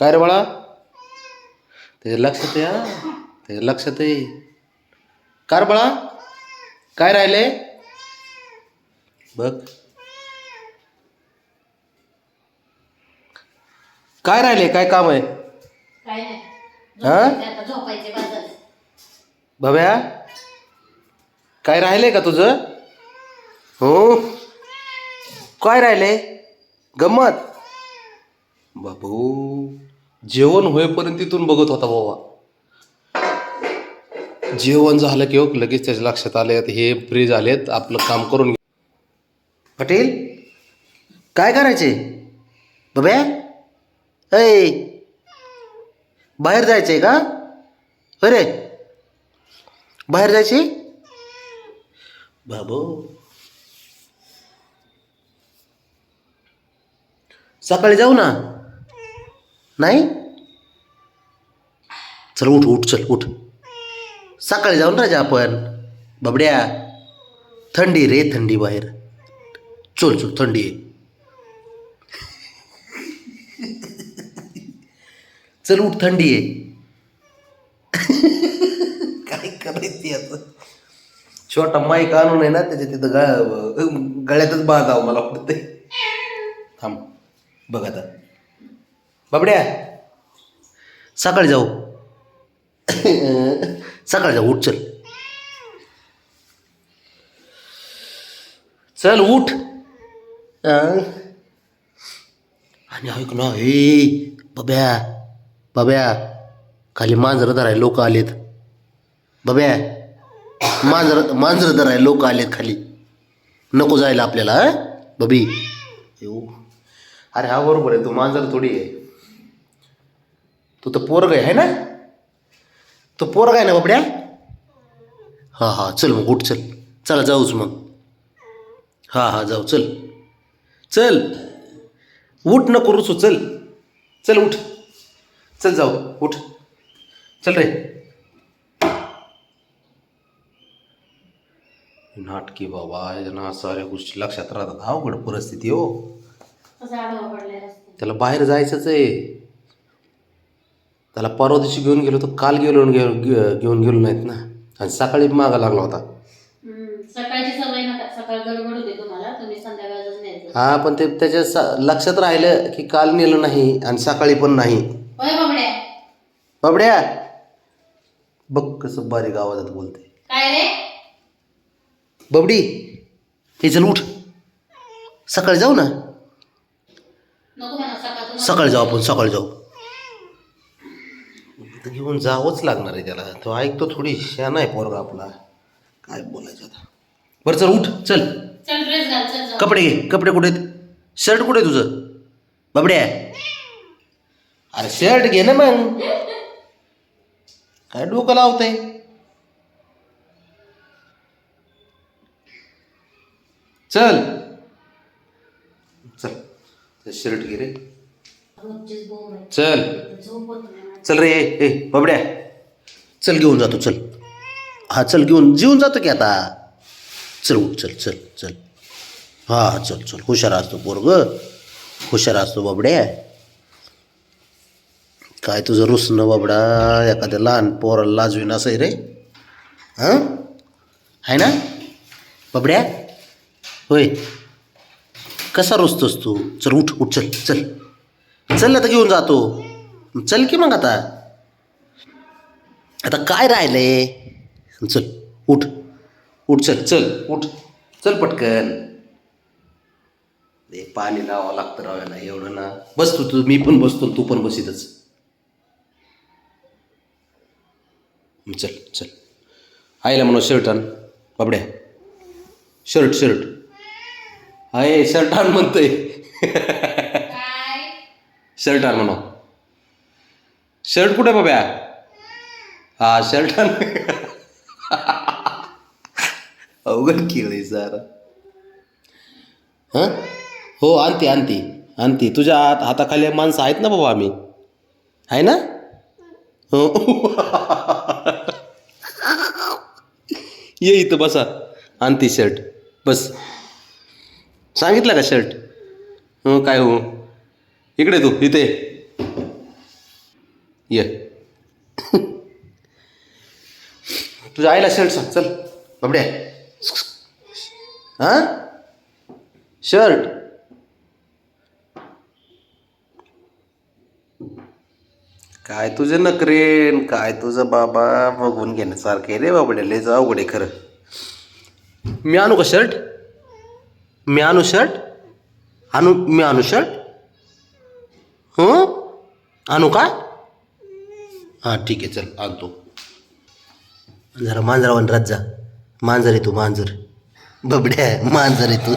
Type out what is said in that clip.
काय रे बाळा? त्याच्या लक्षात या त्याच्या लक्षात कार बाळा? काय राहिले? बघ. काय राहिले? काय काम आहे? काय नाही. हा? आता झोपायचे भव्या? काय राहिले का तुझं? हो. काय राहिले? गंमत? बाबू. जेवण होईपर्यंत तिथून बघत होता बाबा. जेवण झालं की हो, लगेच त्याच्या लक्षात आले आता हे फ्री झालेत आपलं काम करून घे. पटेल काय करायचे? बबे? ऐ बाहेर जायचंय का? अरे बाहेर जायचे? बाबो. सकाळी जाऊ ना. नाही? चल उठ उठ चल उठ. सकाळी जाऊन राजा आपण. बबड्या. थंडी रे थंडी बाहेर. चल चल थंडी आहे चल उठ थंडी आहे काय करायची आता? छोटा माईक आणून आहे ना त्याच्या तिथं गळ्या गळ्यातच बांधावं मला वाटतंय. थांब. बघ आता. बाबड्या. सकाळी जाऊ. सकाळी जाऊ उठ चल. चल उठ. आणि ऐक ना हे बब्या बब्या. खाली मांजरं धराय लोक आलेत. बब्या मांजर मांजरं धराय लोक आलेत खाली. नको जायला आपल्याला बबी. येऊ अरे हा बरोबर आहे तू मांजर थोडी आहे. तू तर पोरग आहे ना? तो पोरग आहे ना बाबड्या? हां हां चल मग उठ चल. चला जाऊच मग. हां हां जाऊ चल. चल. उठ नको रुसू चल. चल उठ. चल जाऊ. उठ. चल रे. नाटकी बाबा ना साऱ्या गोष्टी लक्षात राहतात. अवघड परिस्थिती हो. त्याला बाहेर जायचंच आहे. त्याला परवा दिवशी घेऊन गेलो तर काल गेलो घेऊन घेऊन गेलो नाहीत ना. आणि सकाळी मागा लागला होता. हम्म, सकाळची सवय नका सकाळ गडबड होते तुम्हाला तुम्ही संध्याकाळच न्यायचं. हा पण ते त्याच्या स- लक्षात राहिलं की काल नेलं नाही आणि सकाळी पण नाही. होय बाबड्या? बाबड्या बघ कसं बारीक आवाजात बोलते. काय रे? बबडी हे चल उठ. सकाळी जाऊ ना. नको म्हणा सकाळ सकाळी जाऊ आपण सकाळी जाऊ. घेऊन जावंच लागणार आहे त्याला. तो ऐकतो थोडी शान आहे पोरगा आपला. काय बोलायचं आता? बरं चल उठ चल. चल ड्रेस घाल चल जाऊ. कपडे घे. कपडे कुठे आहेत? शर्ट कुठे आहे तुझं? बाबड्या. अरे शर्ट घे ना मग. काय डोकं लावतंय? चल. चल. शर्ट घे रे. रोजचीच बोंब आहे. चल. झोप होत नाही. माझी. चल रे ए बाबड्या. चल घेऊन जातो चल. हां चल घेऊन जेऊन जातो की आता. चल उठ चल चल चल. हां चल चल. हुशार असतो पोरग. हुशार असतो बाबड्या. काय तुझं रुसणं बाबडा? एखाद्या लहान पोराला लाजवीन असं आहे रे. हां? आहे ना? बाबड्या? होय. कसा रुसतोस तू? चल उठ उठ चल चल. चल आता घेऊन जातो. चल की मग आता. आता काय राहिले? चल उठ. उठ चल चल उठ. चल पटकन. ते पाणी लावावं लागतं राव ना एवढं ना. बस तू तू मी पण बसतो तू पण बसीतच चल चल. आईला म्हणून शर्ट आण. बाबड्या. Shirt shirt. आहे शर्ट आण म्हणतोय. शर्ट आण म्हणा. शर्ट कुठे बाब्या? हा शर्ट अवघड केळी सर. हां? हो आणते आणते आणते. तुझ्या हात हाताखाली माणसं आहेत ना बाबा आम्ही? आहे ना? हो. ये इथं बसा. आणते शर्ट. बस. सांगितलं का शर्ट? हो काय हो? इकडे तू इथे ये. तुझ्या आईला शर्ट सांग चल बाबड्या. हां? शर्ट. काय तुझं नकरेन काय तुझं बाबा बघून घेण्यासारखे रे बाबड्या लय जा आहे खरं. मी आणू का शर्ट? मी आणू शर्ट? आणू मी आणू शर्ट? हं? आणू का? हां ठीक आहे चल आणतो. जरा मांजरावन रात जा. मांजर आहे तू मांजर. बबड्या मांजर आहे तू.